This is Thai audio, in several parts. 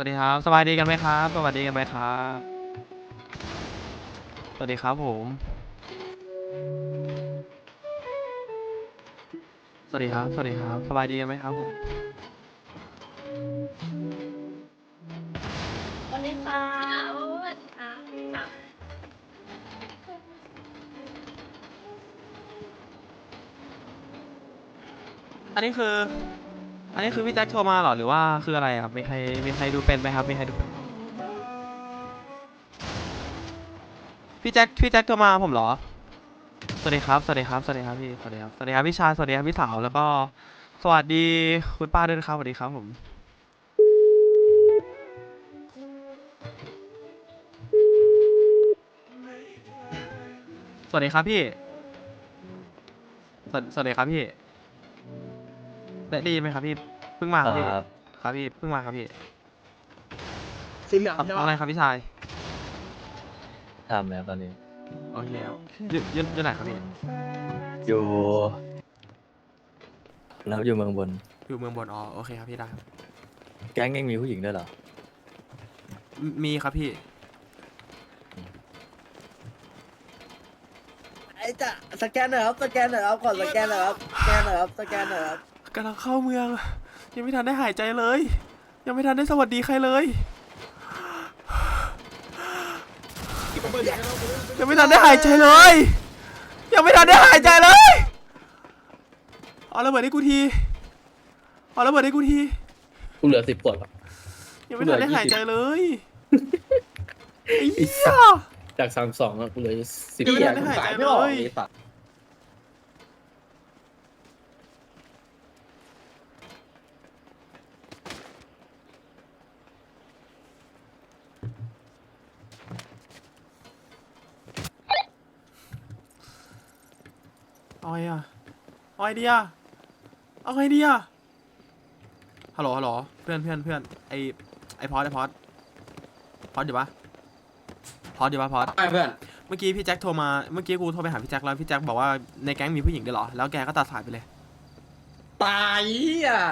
สวัสดีครับ สบายดีกันไหมครับ สวัสดีกันไหมครับ สวัสดีครับผม สวัสดีครับ สวัสดีครับ สบายดีกันไหมครับผมวันนี้ค่ะวันนี้ค่ะอันนี้คือ อันนี้คือพี่แจ็คโทรมาเหรอหรือว่าคืออะไรครับมีใครมีใครดูเป็นไหมครับมีใครดูเป็นพี่แจ็คพี่แจ็คโทรมาผมเหรอสวัสดีครับสวัสดีครับสวัสดีครับพี่สวัสดีครับสวัสดีครับพี่ชายสวัสดีครับพี่สาวแล้วก็สวัสดีคุณป้าด้วยนะครับสวัสดีครับผมสวัสดีครับพี่สวัสสวัสดีครับพี่ ได้ได้ยินไหมครับพี่เพิ่งมาครับพี่ครับ ครับพี่เพิ่งมาครับพี่สีเหลืองเอาใช่เอาปะอะไรครับพี่ชายทำแล้วตอนนี้ โอเคครับอยู่อยู่อยู่ไหนครับพี่อยู่ แล้วอยู่เมืองบน อยู่เมืองบนอ๋อโอเคครับพี่ได้ครับแก๊งยังมีผู้หญิงด้วยเหรอ มมีครับพี่ไอ้จ้ะสแกนหน่อยครับสแกนหน่อยครับก่อนสแกนหน่อยครับสแกนหน่อยครับสแกนหน่อยครับ กำลังเข้าเมือง ยังไม่ทันได้หายใจเลย ยังไม่ทันได้สวัสดีใครเลย ยังไม่ทันได้หายใจเลย ยังไม่ทันได้หายใจเลยเอาระเบิดให้กูทีเอาระเบิดให้กูทีกูเหลือสิบขวดแล้วยังไม่ทันได้หายใจเลยไอ้เหี้ยจากสามสองอะกูเหลือสิบยังไม่ทันได้หายใจเลย เอาไงอะเอาไงดีอะเอาไงดีอะฮัลโหลฮัลโหลเพื่อนเพื่อนเพื่อนไอไอพอดไอพอดพอดอยู่ปะพอดอยู่ปะพอดไปเพื่อนเมื่อกี้พี่แจ็คโทรมาเมื่อกี้กูโทรไปหาพี่แจ็คแล้วพี่แจ็คบอกว่าในแก๊งมีผู้หญิงด้วยเหรอแล้วแกก็ตัดสายไปเลย ตายอะ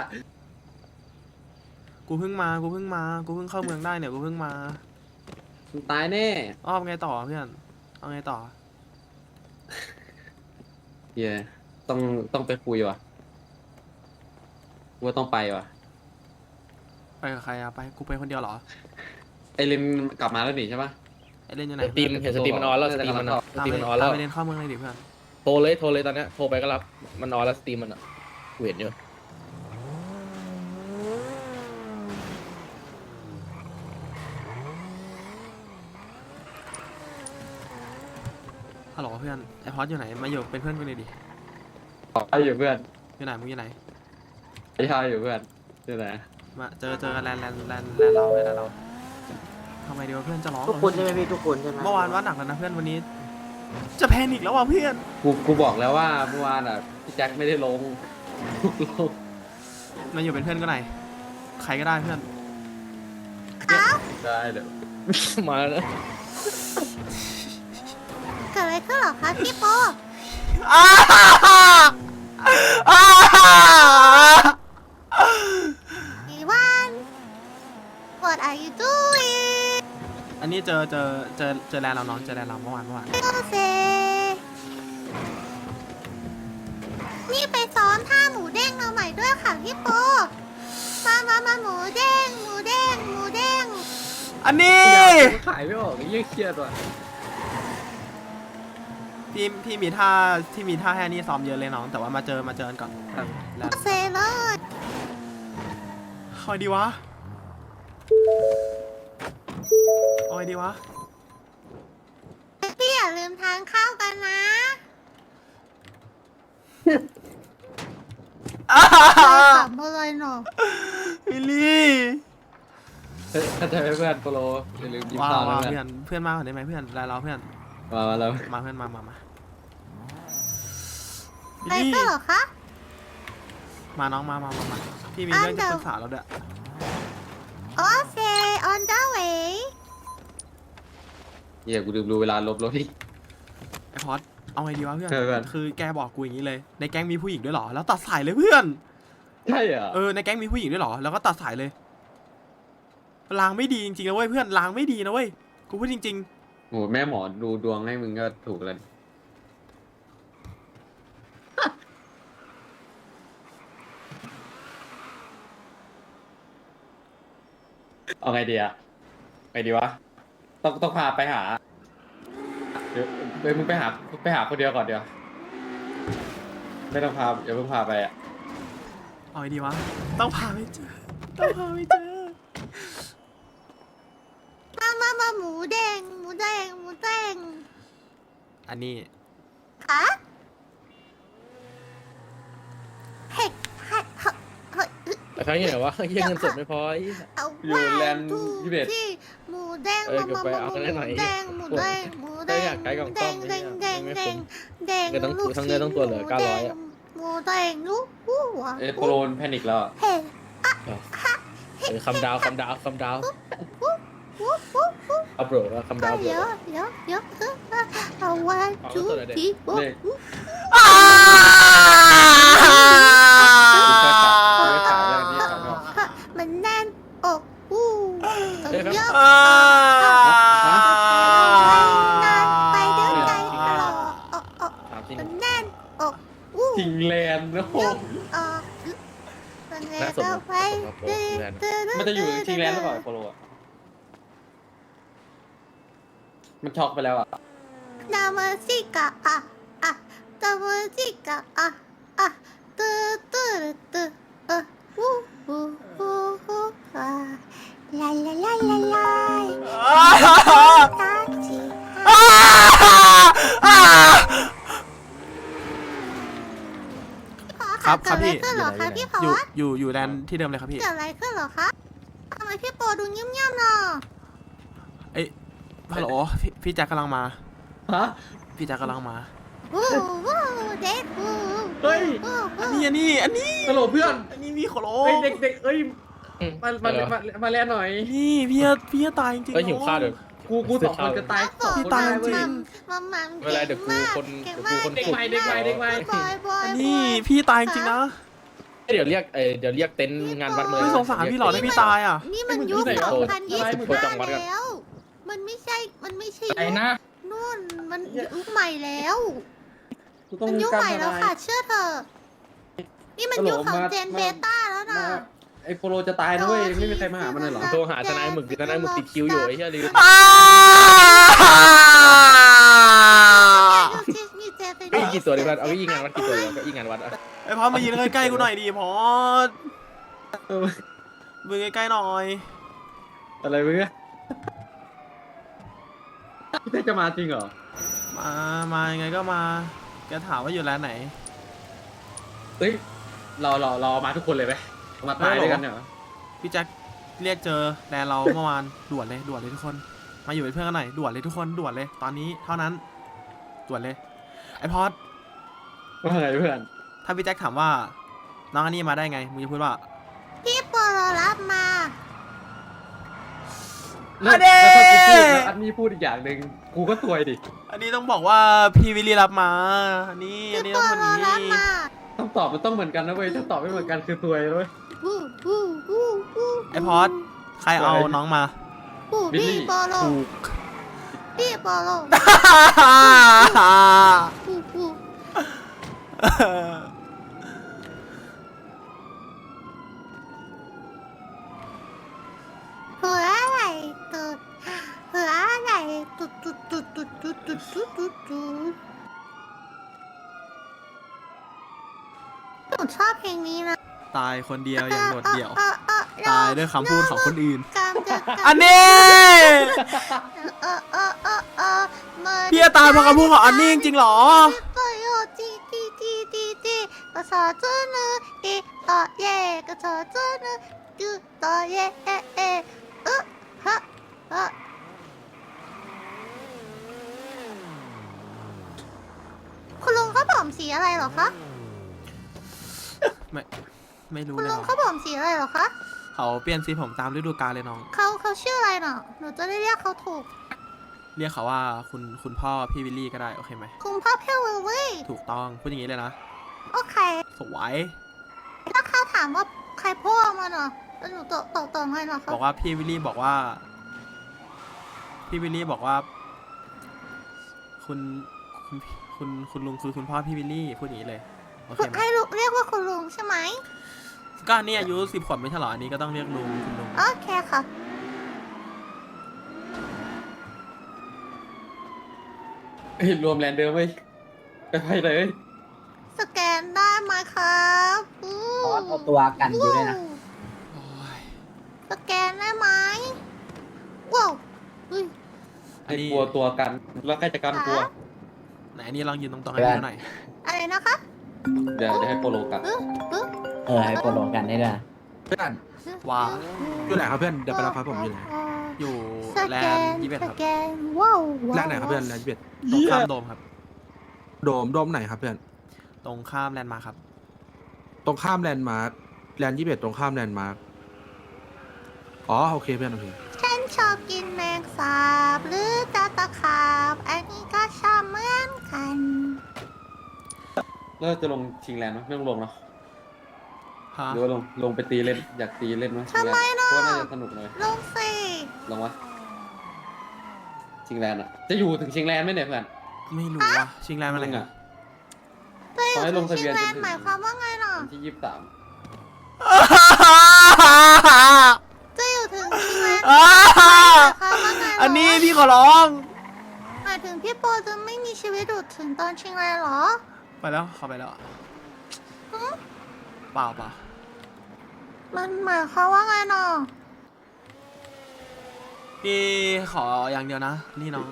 กูเพิ่งมากูเพิ่งมากูเพิ่งเข้าเมืองได้เนี่ยกูเพิ่งมามึงตายแน่อ้อมไงต่อเพื่อนเอาไงต่อ เย่ ต้องต้องไปคุยว่ะกูว่าต้องไปว่ะ ไปกับใครอะไปกูไปคนเดียวเหรอไอรินกลับมาแล้วนี่ใช่ปะ ไอเล่นอยู่ไหนสตรีมเห็นสตรีมมันออนแล้วสตรีมมันอะสตามตรีมไปมันออนแล้ตาวมไปเล่นเข้าเมืองเลยดิเพื่อน โทรเลยโทรเลยตอนเนี้ยโทรไปก็รับ มันออนแล้วสตรีมมันอะกูเห็นอยู่ฮัลโหลเพื่อนไอพอดอยู่ไหน มาอยู่เป็นเพื่อนกูเลยดิ ไออยู่เพื่อนอยู่ไหนมึงอยู่ไหนไอชายอยู่เพื่อนที่ไหนมาเจอเจอกันแลนด์แลนด์แลนด์แลนด์เราเพื่อนแลนด์เราทำไมเดียวเพื่อนจะร้องทุกคนใช่ไหมพี่ทุกคนใช่ไหมเมื่อวานว่าหนักแล้วนะเพื่อนวันนี้ จะแพนิกแล้วว่ะเพื่อนกูกูบอกแล้วว่าเมื่อวานอะพี่แจ็คไม่ได้ลงลงมาอยู่เป็นเพื่อนก็ไหนอยใครก็ได้เพื่อนได้เดี๋ยวมาแล้วนะเกิดอะไรขึ้นเหรอคะพี่โป อ้าอ้าอีวาน What are you doing อันนี้เจอเจอเจอเจอแลนด์เราน้องเจอแลนด์เราเมื่อวานเมื่อวานโอเซนี่ไปซ้อนท่าหมูเด้งมาใหม่ด้วยค่ะพี่โป มามามาหมูเด้งหมูเด้งหมูเด้งอันนี้ ขายไม่ออกไอ้เหี้ยเครียดว่ะ พี่พี่มีท่าที่มีท่าแค่นี้ซ้อมเยอะเลยน้อง แต่ว่ามาเจอมาเจอกันก่อนแลนโอด์เซเลยเอาไงดีวะเอาไงดีวะ พี่อย่าลืมทานข้าวกันนะอ้าขำอะไรหนอวิลลี่เฮ้ยเข้าใจไหมเพื่อนโปโลอย่าลืมกินว้าข้าววว้าวนะเพื่เพื่ออนนเพื่อนมาก่อนได้ไหมเพื่อนแลนด์เราเพื่อนมามาแล้ว มาเพื่อนมามามา ไปวิลก็ลี่เหรอคะ มาน้องมามามามาพี่มีเรื่องจะปรึกษาเราด้วย โอเซ on the way เหี้ยกูลืมดูเวลาลบรถที่ไอพอดเอาไงดีวะเพื่อน เออเพื่อน คือแกบอกกูอย่างนี้เลย ในแก๊งมีผู้หญิงด้วยเหรอ แล้วตัดสายเลยเพื่อน ใช่เหรอเออ ในแก๊งมีผู้หญิงด้วยเหรอ แล้วก็ตัดสายเลยล้างไม่ดีจริงๆนะเว้ยเพื่อนล้างไม่ดีนะเว้ย กูพูดจริงโอ้โหแม่หมอดูดวงให้มึงก็ถูกแล้ว เอาไงดีอะไงดีวะ ต้องต้องพาไปหา เดี๋ยวเดี๋ยวมึงไปหาไปหาคนเดียวก่อนเดียว ไม่ต้องพาเดี๋ยวเพิ่งพาไปอะๆเอาไงดีวะ ต้องพาไปเจอ ต้องพาไปเจอ มามามาหมูแดง หมูแดง หมูแดงอันนี้ คะเฮ้ยเฮ้ยเฮ้ยเฮ้ย แต่ครั้งนี้ไหนวะเฮียเงินสดไม่พอไอ้เหี้ยเอาอยู่แลนด์ทูยี่สิบเอ็ดที่หมูแดงเออเก็บไปเอาคะแนนหน่อยหมูแดงหมูแดงหมูแดเอองอยากไกลกล่องแดซ่อมงไอ้แดเหี้งยแดงไม่แดคุ้มงแดงเงินทั้งลูกทั้งเนื้อทั้งตัวเหลือหมู900อะแดงหมูแดงลูกอู้หัวเอยโปรนแพนิกแล้วอะเฮ้ยเออคำดาวคำดาวคำดาววู้วู้วู้วู้เอาโปรดว่าคำดาวโปรเดี๋ยวดเดี๋ยวเดี๋ยวเออเออเอาไว้เอาทูตัวไหนเด็ก ที่วู้เลขวู้อ้า กูเคยขายกูเคยขายอะไรนี้ขายไม่ออก ฮะมันแน่นอกอู้ เอาเยอะอ่าไปเดินใจตลอดออกออกถามจริงมันแน่นอกอู้จริงแลนด์โอ้โหออกมันแน่น่านสนออกไปมันจะอยู่จริงแลนด์หรือเปล่าโปรอะมันช็อกไปแล้วอะนามาซิกะอะอะนามาซิกะอะอะตื้อตื้อตื้อเออวู้วู้วู้วู้อ่า ลาลาลาลาลาตาจีครับครับพี่เกิดอะไรขึ้นเหรอคะพี่พออยู่สอยู่อยู่แดนที่เดิมเลยครับพี่ เกิดอะไรขึ้นเหรอคะทำไมพี่โปดูเงียบๆเนาะเอ้ยฮัลโหลพี่พี่แจ็คกำลังมา ฮะ พี่แจ็คกำลังมา วู้วู้เด็ดวู้เฮ้ย วู้อันวู้นี้อันนี้ อันนี้ฮัลโหลเพื่อนอันนี้พี่ขอร้อเฮ้ยงเด็กเด็กเอ้ยอื มมามาอะไรวะมามาแลนหน่อย นี่พี่จะพี่จะตายจริงๆเอ้ยหิวข้าวเดี๋ยว กูกูสองคนจะตายสองพี่คนตายได้จริเว้ยงมัมมัมไม่เป็นไรเดี๋ยวกูคนเก่งเดี๋ยวกูมากคนเด็กใหม่เด็กใหม่เด็กใหม่บอยบอยอันนี้พี่ตายจริงๆนะเดี๋ยวเรียกเออเดี๋ยวเรียกเต็นท์งานวัดมาเลยไม่สงสารพี่หรอถ้าพี่ตายอะนี่มันยุคที่ไหนสวะองพันยี่สิบโทรจองวัดก่อนแล้ว มันไม่ใช่ มันไม่ใช่ไอ้นะนู่น มันยุคใหม่แล้วกูต้องมันยุคการใหม่แล้วทนายค่ะ เชื่อเถอะ นี่มันยุคของเจนเบต้าแล้วนะมา ไอ้โปรจะตายนะเว้ยไม่มีใครมาหามันเลยเหรอ โทรหาทนายหมึกดิทนายหมึกติดคิวอยู่ไอ้เหี้ยลืมอ้ามีเจเป็นเอ้ยกี่ตัวดีกันเอาไว้ยิงงานวัดกี่ตัวดีก็ยิงงานวัดอะไอพอดมายืนใกล้ๆกูหน่อยดิพอดเออ มือใกล้ๆหน่อยอะไรมึงอะพี่เต้จะมาจริงเหรอมามายังไงก็มาแกถามว่าอยู่ร้านไหน เฮ้ยเราเราเรามาทุกคนเลยไหม มาตายด้วยกันเนี่ยเหรอพี่แจ็คเรียกเจอแดนเราเมื่อวานด่วนเลยด่วนเลยทุกคน มาอยู่เป็นเพื่อนกันหน่อยด่วนเลยทุกคนด่วนเลย ตอนนี้เท่านั้นด่วนเลย ไอพอดว่าไงเพื่อนถ้าพี่แจ็คถามว่าน้องอันนี้มาได้ไงมึงจะพูดว่าพี่โปรรับมาแล้วอันนี้แล้วถ้ากูพูดแล้วอันนี้พูดอีกอย่างหนึ่งกูก็ซวยดิอันนี้ต้องบอกว่าพี่วิลลี่รับมาอันนี้อันพี่นี้โปต้องคนรนี้รับมาต้องตอบมันต้องเหมือนกันนะเว้ยถ้าตอบไม่เหมือนกันคือซวยเลยเว้ยวู้วู้วู้วู้ไอพอดใครเอาน้องมาวู้บิลลี่พี่โปโลถูกพี่โปโลวู้วู้หัวอะไรตุดหัวอะไรตุดตุดตุดตุดตุดตุดตุดตุดตุดหนูชอบเพลงนี้นะ ตายคนเดียวอย่างโดดเดี่ยวออออเออตายด้วยคำพูดของคนอื่น กำจะกำอันนี้เออเออเออเออมาพี่จะตายเพราะคำพูดของอันนี้จริงๆเหรอก็โยจีจีจีจีจีก็สอจุนอีต่อเย่ก็สอจุนจูต่อเย่เอเอเออฮะฮะคุณลุงเขาผมสีอะไรเหรอคะ ไม่ ไม่รู้คุณเลยลุงน้องเขาผมสีอะไรเหรอคะ เขาเปลี่ยนสีผมตามฤดูกาลเลยน้อง เขาเขาชื่ออะไรเนาะหนูจะได้เรียกเขาถูก เรียกเขาว่าคุณคุณพ่อพี่วิลลี่ก็ได้โอเคไหม คุณพ่อเพลวิลลี่ถูกต้องพูดอย่างนี้เลยนะ โอเค สวย ถ้าเขาถามว่าใครพ่อมันเหรอแล้วหนูต่อต่อต่อไงเหรอคะบอกว่าพี่วิลลี่บอกว่า พี่วิลลี่บอกว่า คุณคุณคุณคุณลุงคือคุณพ่อพี่วิลลี่พูดอย่างนี้เลยโอเคไหมให้ลูกเรียกว่าคุณลุงใช่ไหม ก็อันนี่อายุสิบขวบไม่ใช่เหรออันนี้ก็ต้องเรียกลุงคุณลุงโอเคค่ะ เฮ้ยรวมแลนเดิมเว้ยไปไปเลย สแกนได้ไหมครับอู้เพราะว่าเอาตัวกันอยู่ด้วยนะ โอ้ยสแกนได้ไหมว้าวอุ้ยอันนี้กลัวตัวกัน แล้วใครจะกันกลัว ไหนอันนี้ลองยืนตรงๆให้ดูหน่อยอะไรนะคะ เดี๋ยวเดี๋ยวให้โปโลกันเออเออ เออให้โปรโลกันได้ด้วยนะเพื่อนว่าอยู่ไหนครับเพื่อนเดี๋ยวไปรับครับผมอยู่ไหนอยู่สแลแกนนด์ยี่สิบเอ็ดสครับแกนว้าวว้าวแลนด์ไหนครับเพื่อนแลนด์ยี่สิบเอ็ดตรงข้ามโดมครับ โดมโดมไหนครับเพื่อน ตรงข้ามแลนด์มาร์คครับ ตรงข้ามแลนด์มาร์คแลนด์ยี่สิบเอ็ดตรงข้ามแลนด์มาร์คอ๋อโอเคเพื่อนโอเคฉันชอบกินแมงสาบหรือตาตะขาบ อันนี้ก็ชอบเหมือนกันแล้วจะลงชิงแลนด์ไหมไม่ต้องลงเนาะ ฮะหรือว่าลงลงไปตีเล่นอยากตีเล่นไหมทำไมชิงแลนด์ล่ะ เพราะว่าน่าจะสนุกเลยลงสิลงวะชิงแลนด์อะจะอยู่ถึงชิงแลนด์ไหมเนี่ยเพื่อน ไม่รู้ว่ะชิงแลนด์มาไหนมึงอะอะตัวอยู่ขอให้ลถึงงทะชิเบียงนแลจนนถึด์งหมายความว่าไงน่ะ วันที่ยี่สิบสามจะอยู่ถึงชิงแลนด์หมายความว่าไงเหรอันนี้พี่ขอร้อง หมายถึงพี่โปจะไม่มีชีวิตอยู่ถึงตอนชิงแลนด์เหรอ ไปแล้วเข้าไปแล้วหือเปล่าเปล่า มันหมายความว่าไงน่ะพี่ขออย่างเดียวนะ นี่น้อง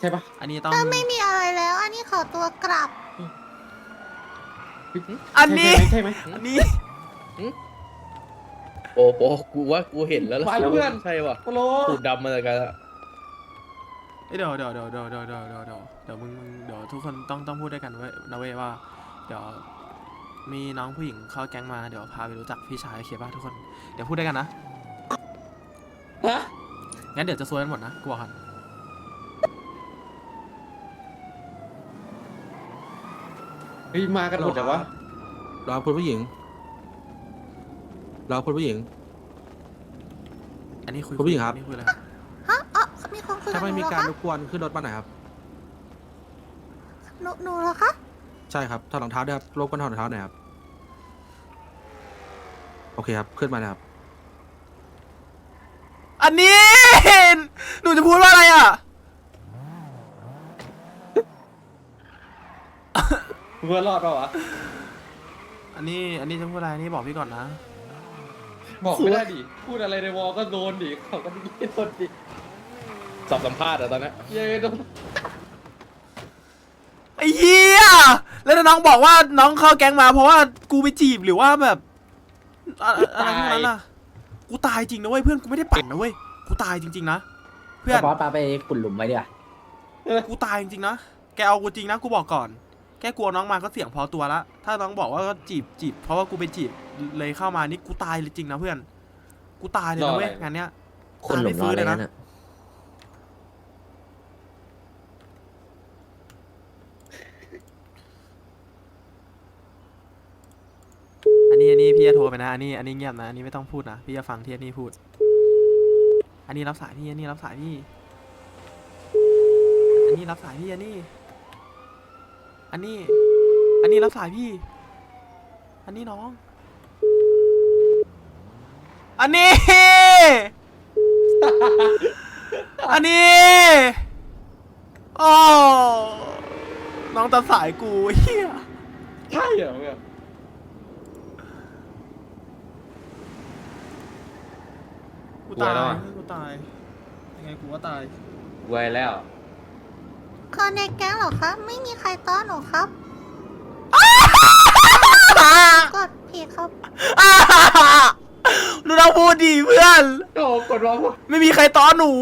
ใช่ปะอันนี้ต้อง ถ้าไม่มีอะไรแล้ว อันนี้ขอตัวกลับ อันนี้ ใช่ไหมใช่ไหม อันนี้ โปโปกูว่ากูเห็นแล้วล่ะไปเพื่อน ใช่ป่ะโปโลตูดดำมาจากกันอะเอ้ยเดี๋ยวเดี๋ยวเดี๋ยวเดี๋ยวเดี๋ยวเดี๋ยวเดี๋ยวเดี๋ยวเดี๋ยวมึงมึงเดี๋ยวทุกคนต้องต้องพูดด้วยกันเว้ยนะเว้ยว่า เดี๋ยว มีน้องผู้หญิงเข้าแก๊งมาเดี๋ยวพาไปรู้จักพี่ชายโอเคป่ะทุกคน เดี๋ยวพูดด้วยกันนะ ฮะงั้นเดี๋ยวจะซวยกันหมดนะกูบอกก่อนเฮ้ยมากันหมดแต่ว่า รอคุณผู้หญิง รอคุณผู้หญิง อันนี้คุยคุณผู้หญิงครับ อันนี้คุยอะไรฮะอ๋อมีคนคุยกัถ้าบหไม่นูมีเหรอการคะรบกวนขึ้นรถมาหน่อยครับ หนูหนูเหรอคะ ใช่ครับถอดรองเท้าด้วยครับรบกวนถอดรองเท้าหน่อยครับ โอเคครับ ขึ้นมาเลยครับ อันนี้ หนูจะพูดว่าอะไรอะ เพื่อนรอดเปล่าวะ อันนี้ อันนี้จะพูดอะไรอันนี้บอกพี่ก่อนนะ บอกไม่ได้ดิ พูดอะไรในวอลก็โดนดิเขาก็ยิ่งโดนดิสอบสัมภาษณ์อะตอนเนี้ยเย้โดนไอ้เหี้ย แล้วถ้าน้องบอกว่าน้องเข้าแก๊งมาเพราะว่ากูไปจีบหรือว่าแบบอะอะไรทั้งนั้นน่ะกูตายจริงนะเว้ยเพื่อนกูไม่ได้ปั่นนะเว้ยกูตายจริง ๆนะเพื่อนบอสปาไปขุดหลุมไว้ดีกว่ากูตายจริงๆนะแกเอากูจริงนะกูบอกก่อนแค่กลัวน้องมาก็เสี่ยงพอตัวละ ถ้าน้องบอกว่าก็จีบจีบเพราะว่ากูไปจีบเลยเข้ามานี่กูตายเลยจริงนะเพื่อน กูตายเลยนะเว้ยงานเนี้ยคนหลุมตายไฟื้นเลยรอนะเลยนะ อันนี้อันนี้ พี่จะโทรไปนะ อันนี้ อันนี้เงียบนะ อันนี้ไม่ต้องพูดนะ พี่จะฟังที่อันนี้พูด อันนี้รับสายพี่ อันนี้รับสายพี่ อันนี้รับสายพี่ อันนี้ อันนี้ อันนี้รับสายพี่ อันนี้น้อง อันนี้ อันนี้โอ้น้องตัดสายกูเฮียใช่เหรอเพื่อ กูตายกูตายยังไงกูก็ตายไวแล้ว คนในแก๊งเหรอคะไม่มีใครต้อนหนูครับกดผิดครับหนูต้องพูดดีเพื่อน โอ้กดรอพูดไม่มีใครต้อนหนู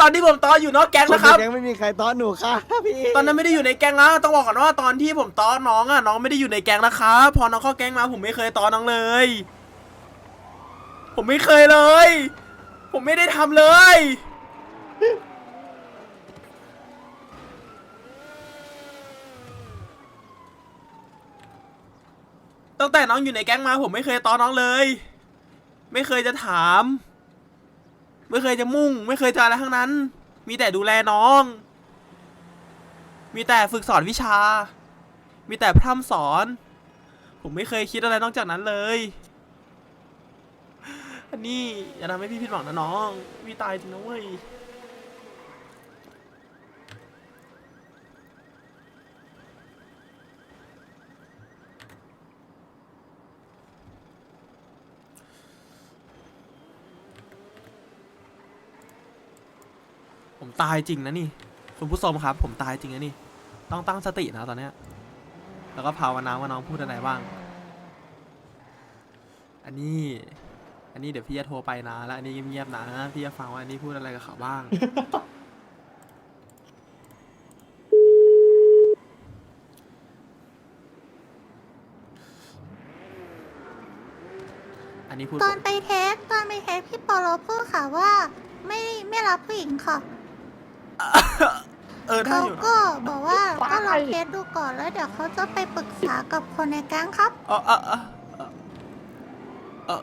ตอนที่ผมต้อนอยู่นอกแก๊งนะครับ ยังไม่มีใครต้อนหนูค่ะพี่ตอนนั้นไม่ได้อยู่ในแก๊งนะต้องบอกก่อนว่าตอนที่ผมต้อนน้องอะน้องไม่ได้อยู่ในแก๊งนะครับ พอน้องเข้าแก๊งมาผมไม่เคยต้อนน้องเลย ผมไม่เคยเลย ผมไม่ได้ทำเลย ตั้งแต่น้องอยู่ในแก๊งมาผมไม่เคยตอนน้องเลย ไม่เคยจะถาม ไม่เคยจะมุ่ง ไม่เคยจะอะไรทั้งนั้น มีแต่ดูแลน้อง มีแต่ฝึกสอนวิชา มีแต่พร่ำสอน ผมไม่เคยคิดอะไรนอกจากนั้นเลย อันนี้อย่าทำให้พี่ผิดหวังนะน้อง พี่ตายจริงนะเว้ย ผมตายจริงนะนี่ คุณผู้ชมครับ ผมตายจริงนะนี่ ต้องตั้งสตินะตอนเนี้ย แล้วก็ภาวนาว่าน้องพูดอะไรบ้าง อันนี้ อันนี้เดี๋ยวพี่จะโทรไปนะ แล้วอันนี้เงียบๆนะพี่จะฟังว่าอันนี้พูดอะไรกับเขาบ้าง อันนี้พูดตอนไปเทสตอนไปเทสพี่ปอโลพูดค่ะว่า ไม่ไม่รับผู้หญิงค่ะเออถ้าเขาอยู่นะก็บอกว่าก็ลองเทสดูก่อนแล้วเดี๋ยวเขาจะไปปรึกษากับคนในแก๊งครับ เออเออเออเออเออ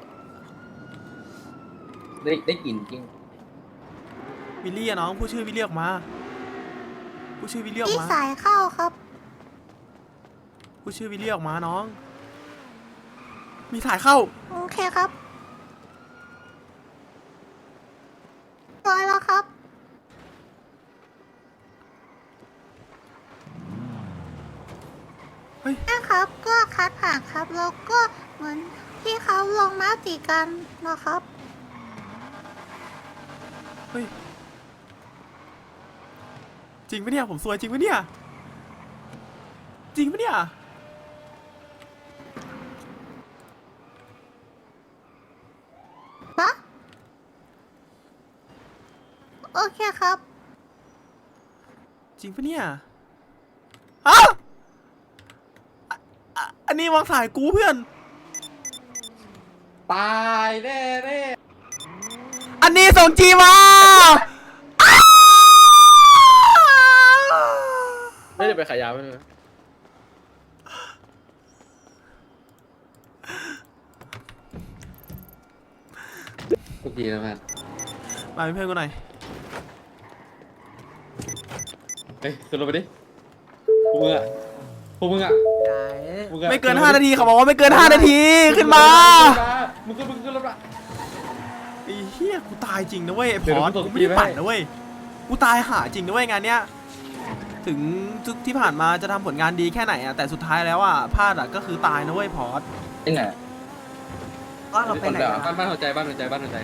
ได้ได้กลิ่นจริงวิลลี่อะน้องพูดชื่อวิลลี่ออกมาพูดชื่อวิลลี่ออพี่กมา สายเข้าครับพูดชื่อวิลลี่ออกมาน้อง มีถ่ายเข้า โอเคครับร้อยแล้วครับ เฮ้ย นะครับ ก็คัดผ่านครับ แล้วก็เหมือนที่เขาลงมาติกันนะครับเฮ้ย จริงปะเนี่ย ผมซวยจริงปะเนี่ย จริงปะเนี่ยปะโอเคครับ จริงปะเนี่ยฮะอะอะอันนี้วางสายกูเพื่อน ตายแน่แน่ อันนี้ส่งจีมาอ้าวไม่ได้ไปขายยาไม่ได้ทุกทีนะมันมาเป็นเพื่อนกูหน่อยเฮ้ยขึ้นรถไปดิพวกมึงอะพวกมึงอะพวงอะไม่เกินห้านาทีเขาบอกว่าไม่เกินห้านาทีขึ้นมา มึงขึ้นมึงขึ้นรถมาไอ้ เหี้ยกูตายจริงนะเว้ยไอ้พเดี๋ยวอสกูส่งกูไม่ได้คลิปให้ปั่นนะเว้ยกูตายหาจริงนะเว้ยงานเนี้ยถึงทุกที่ผ่านมาจะทำผลงานดีแค่ไหนอะแต่สุดท้ายแล้วอะพลาดอะก็คือตายนะเว้ยพอสนี่ไงก็เราไปไหนเดี๋ยวอะบ้านบ้านหัวใจบ้านหัวใจบ้านหัวใจ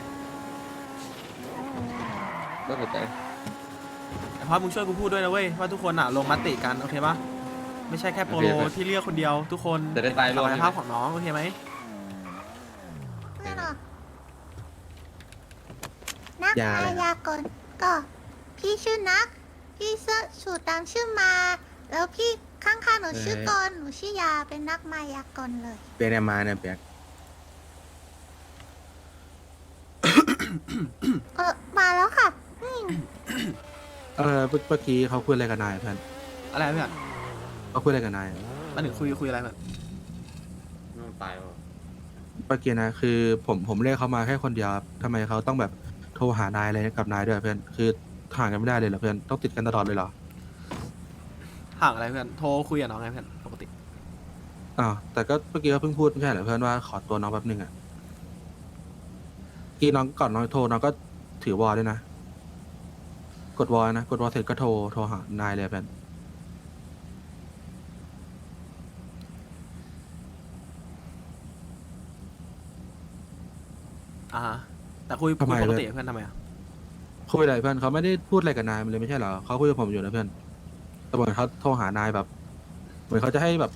บ้านหัวใจไอ้พอสมึงช่วยกูพูดด้วยนะเว้ยว่าทุกคนอะลงมติกันโอเคปะไม่ใช่แค่โปโลที่เลือกคนเดียวทุกคนจะได้ตายรศัวมกยภาพของน้องโอเคไหม แน่นอน นักอย่าเลยอายากลก็ พี่ชื่อนัก พี่เสื้อสูตรตามชื่อมา แล้วพี่ข้างๆหนูชื่อกรหนูชื่อยาเป็นนักมายากลเลย เปียกเนี่ยมาเนี่ยเปียกเออมาแล้วค่ะอืมเออเมื่อเมื่อกี้เขาคุยอะไรกับนายเพื่อนอะไรเพื่อนเขาคุยอะไรกับนายมาถึงคุยคุยอะไรเพื่อนมันตายวะเมื่อกี้นะคือผมผมเรียกเขามาแค่คนเดียวครับทำไมเขาต้องแบบ โทรหานายอะไรกับนายด้วยเพื่อนคือห่างกันไม่ได้เลยเหรอเพื่อนต้องติดกันตลอดเลยเหรอห่างอะไรเพื่อน โทรคุยกับน้องไงเพื่อนปกติ อ้าวแต่ก็เมื่อกี้เขาเพิ่งพูดไม่ใช่เหรอเพื่อนว่าขอตัวน้องแป๊บนึงอะกี้น้องก่อนน้องโทรน้องก็ถือวอลด้วยนะ กดวอลนะ กดวอลเสร็จก็โทรโทรหานายเลยเพื่อนอ่าฮะ แต่คุยคุยปกติเพื่อนทำไมอะคุยอะไรเพื่อนเขาไม่ได้พูดอะไรกับนายมันเลยไม่ใช่เหรอเขาคุยกับผมอยู่นะเพื่อนแต่เหมือนเขาโทรหานายแบบ เหมือนเขาจะให้แบบ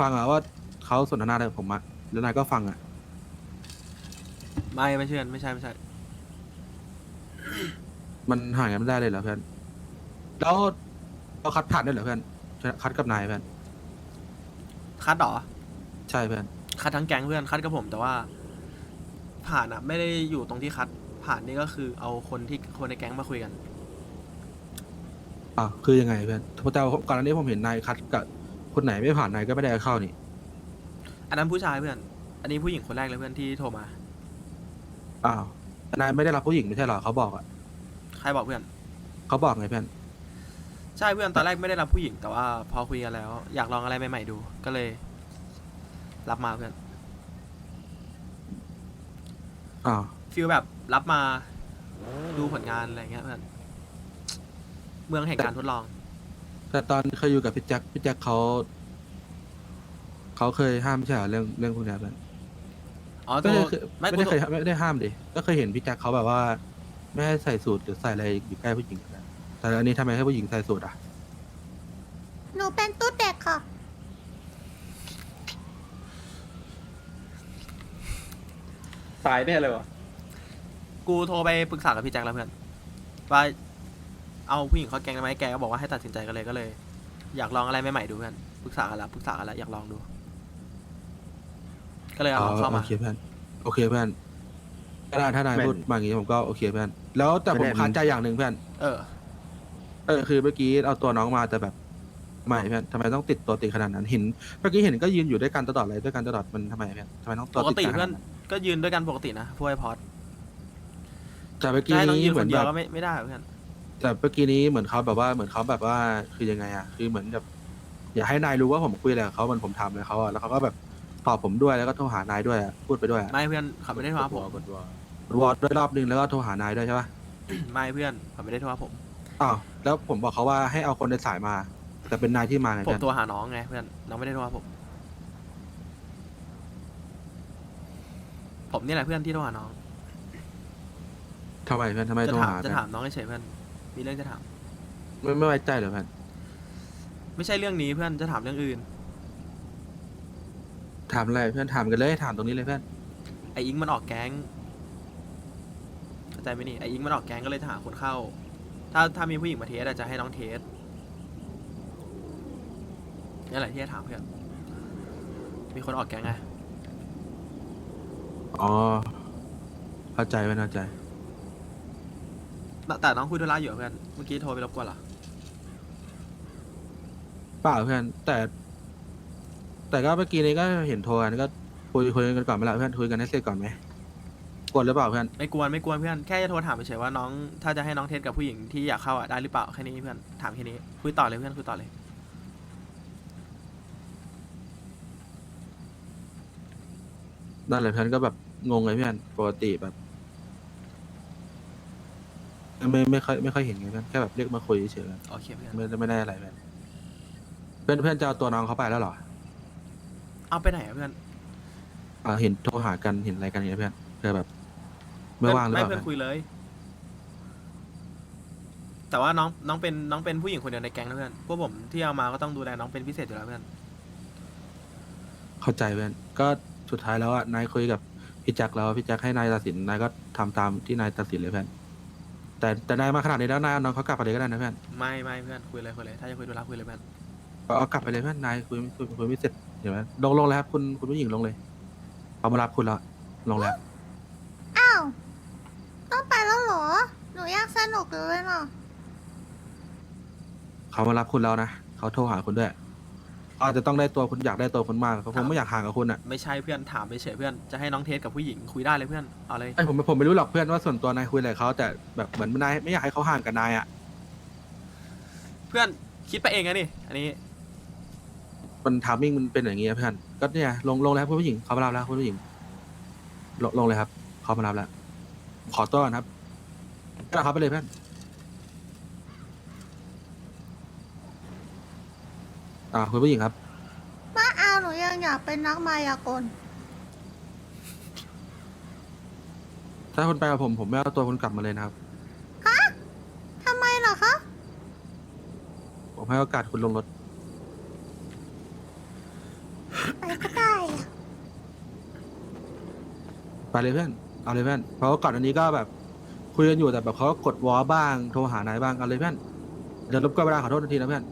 ฟังอะว่าเขาสนทนาอะไรกับผมอะแล้วนายก็ฟังอะไม่ไม่เชื่อไม่ใช่ไม่ใช่ มันห่างกันไม่ได้เลยเหรอเพื่อนแล้วเราคัดผ่านได้เหรอเพื่อนคัดกับนายเพื่อนคัดเหรอ ใช่เพื่อนคัดทั้งแก๊งเพื่อนคัดกับผมแต่ว่า ผ่านอะไม่ได้อยู่ตรงที่คัด ผ่านนี่ก็คือเอาคนที่คนในแก๊งมาคุยกัน อะคือยังไงเพื่อนแต่ก่อนหน้านี้ผมเห็นนายคัดกับคนไหนไม่ผ่านนายก็ไม่ได้เข้านี่อันนั้นผู้ชายเพื่อน อันนี้ผู้หญิงคนแรกเลยเพื่อนที่โทรมา อ้าวแต่นายไม่ได้รับผู้หญิงไม่ใช่เหรอเขาบอกอะใครบอกเพื่อน เขาบอกไงเพื่อนใช่เพื่อนตอนแรกไม่ได้รับผู้หญิงแต่ว่า พอคุยกันแล้ว อยากลองอะไรใหม่ๆดู ก็เลย รับมาเพื่อน อ้าวฟีลแบบรับมาดูผลงานอะไรเงี้ยเพื่อนเมืองแห่งการทดลอง แต่ตอนเคยอยู่กับพี่แจ็คพี่แจ็คเขาเขาเคยห้ามไม่ใช่เหรอเรื่องเรื่องพวกเนี้ยเพื่อนอ๋อไม่โทรได้เคยไม่ไม่กูได้โทรเคยไม่ได้ห้ามดิก็เคยเห็นพี่แจ็คเขาแบบว่า ไม่ให้ใส่สูทหรือใส่อะไรอยู่ใกล้ผู้หญิงนะแต่อันนี้ทำไมให้ผู้หญิงใส่สูทอะ หนูเป็นตุ๊ดเด็กค่ะ ตายแน่เลยวะกูโทรไปปรึกษากับพี่แจ็คแล้วเพื่อนว่าเอาผู้หญิงเขาแกงได้ไหมแกก็บอกว่าให้ตัดสินใจกันเลยก็เลย อยากลองอะไรใหม่ๆดูเพื่อนปรึกษากันแล้วปรึกษากันแล้วอยากลองดู ก็เลยเอาลองเข้ามา โอเคเพื่อนโอเคเพื่อนถ้าถ้านายแม่นพูดมาอย่างนี้ผมก็โอเคเพื่อนแล้วแต่ผมแม่นคาใจอย่างหนึ่งเพื่อน เออ เออคือเมื่อกี้เอาตัวน้องมาแต่แบบ ไม่เพื่อนทำไมต้องติดตัวติดขนาดนั้นเห็นเมื่อกี้เห็นก็ยืนอยู่ด้วยกันตลอดเลยด้วยกันตลอดมันทำไมเพื่อนทำไมต้องตัปวกติดติกันขเพื่นาอนดนั้นก็ยืนด้วยกันปกตินะพวกไอพอดแต่เมื่อจะกี้ให้น้องยืนี้นเหคมือนนเดีแบยวบ ก็ไม่ไม่ได้เพื่อนแต่เมื่อกี้นี้เหมือนเขาแบบว่าเหมือนเขาแบบว่าคือยังไงอะคือเหมือนแบบอยากให้นายรู้ว่าผมคุยอะไรกับเขาเหมือนผมทำเลยเขาอะแล้วเขาก็แบบตอบผมด้วยแล้วก็โทรหานายด้วยอะพูดไปด้วยอะไม่เพื่อนเขาไม่ได้โทรหาผม วอร์ดด้วยรอบนึงแล้วก็โทรหานายด้วยใช่ปะไม่เพื่อนเขาไม่ได้โทรหาผม อ้าวแล้วผมบอกเขาว่าให้เอาคนในสายมา แต่เป็นนายที่มาไงผมเพื่อนโทรหาน้องไงเพื่อนน้องไม่ได้โทรหาผม ผมนี่แหละเพื่อนที่โทรหาน้อง ทำไมเพื่อนทำไมจะโทรถามหาจะเพื่อนถามน้องเฉยๆเพื่อนมีเรื่องจะถาม ไม่ไม่ไว้ใจเหรอเพื่อนไม่ใช่เรื่องนี้เพื่อนจะถามเรื่องอื่นถามอะไรเพื่อนถามกันเลยถามตรงนี้เลยเพื่อนไออิงมันออกแก๊งเข้าใจไหมนี่ไออิงมันออกแก๊งก็เลยจะหาคนเข้า ถ้าถ้ามีผู้หญิงมาเทสอะจะให้น้องเทส นี่แหละที่จะถามเพื่อนมีคนออกแก๊งไงอ๋อ เข้าใจเพื่อนเข้าใจ แต่แต่น้องคุยธุระอยู่อะเพื่อนเมื่อกี้โทรไปรบกวนเหรอเปล่าเพื่อน แต่ แต่ก็เมื่อกี้นี้ก็เห็นโทรกันก็คุยคุยกันก่อนไหมล่ะเพื่อนคุยกันให้เสร็จก่อนไหมกดหรือเปล่าเพื่อนไม่กวนไม่กวนเพื่อนแค่จะโทรถามเฉยๆว่าน้องถ้าจะให้น้องเทสกับผู้หญิงที่อยากเข้าอะได้หรือเปล่าแค่นี้เพื่อนถามแค่นี้คุยต่อเลยเพื่อนคุยต่อเลย นั่นแหละเพื่อนก็แบบงงเลยเพื่อนปกติแบบไม่ไม่ค่อยไม่ค่อยเห็นไงเพื่อนแค่แบบเรียกมาคุยเฉยๆ โอเคเพื่อนไม่ไม่ได้อะไรเพื่อนเพื่อนเพื่อนจะเอาตัวน้องเขาไปแล้วเหรอเอาไปไหนอะเพื่อนอ่าเห็นโทรหากันเห็นอะไรกันอย่างเงี้ยเพื่อนเพื่อแบบ ไม่ว่างหรือไม่เปล่าเพื่อนคุยเลย แต่ว่าน้องน้องเป็นน้องเป็นผู้หญิงคนเดียวในแก๊งนะเพื่อนพวกผมที่เอามาก็ต้องดูแลน้องเป็นพิเศษอยู่แล้วเพื่อน เข้าใจเพื่อนก็ สุดท้ายแล้วอะนายคุยกับพี่แจ็คแล้วพี่แจ็คให้นายตัดสินนายก็ทำตามที่นายตัดสินเลยเพื่อนแต่แต่นายมาขนาดนี้แล้วนายเอาน้องเขากลับไปเลยก็ได้นะเพื่อนไม่ไม่เพื่อนคุยเลยคุยเลยถ้าจะคุยธุระคุยเลยเพื่อนเอาเอากลับไปเลยเพื่อนนายคุยคุยคุยไม่เสร็จเห็นไหมลงลงเลยครับคุณคุณผู้หญิงลงเลยเขามารับคุณแล้วลงแล้ว อ้าว ต้องไปแล้วเหรอ หนูอยากสนุกอยู่เลยเนาะ เขามารับคุณแล้วนะ เขาโทรหาคุณด้วยเขา อาจจะต้องได้ตัวคุณอยากได้ตัวคุณมากเขาคงไม่อยากห่างกับคุณอะไม่ใช่เพื่อนถามไปเฉยๆเพื่อนจะให้น้องเทสกับผู้หญิงคุยได้เลยเพื่อนเอาเลยไอ้ผมผมไม่รู้หรอกเพื่อนว่าส่วนตัวนายคุยอะไรกับเขาแต่แบบเหมือนนายไม่อยากให้เขาห่างกับนายอะเพื่อนคิดไปเองนะนี่อันนี้มันทามมิ่งมันเป็นอย่างเงี้ยเพื่อนก็เนี่ยลงลงแล้วคุณผู้หญิงเขามารับแล้วคุณผู้หญิงลงลงเลยครับเขามารับแล้วขอตัวก่อนครับก็ครับไปเลยเพื่อน อ่าคุณผู้หญิงครับมาเอาหนูยังอยากเป็นนักมายากล ถ้าคุณไปกับผมผมไม่เอาตัวคุณกลับมาเลยนะครับทำไมเหรอคะ ผมให้โอกาสคุณลงรถ ไปก็ได้อะไปเลยเพื่อน เอาเลยเพื่อน เพราะว่าก่อนอันนี้ก็แบบ คุยกันอยู่แต่แบบเขาก็กดวอลบ้าง โทรหานายบ้าง เอาเลยเพื่อน เดี๋ยวรบกวนเวลาขอโทษทันทีนะเพื่อน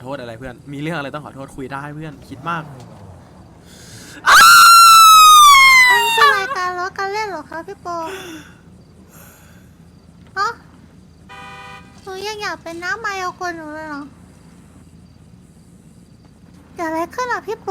โทษอะไรเพื่อน มีเรื่องอะไรต้องขอโทษคุยได้เพื่อน คิดมาก อันนี้คืรายการล้อการเล่นเหรอคะพี่โปฮะหนูยังอยากเป็นน้ำมายากลหนูเลยเหรอเกิดอะไรขึ้นล่ะพี่โป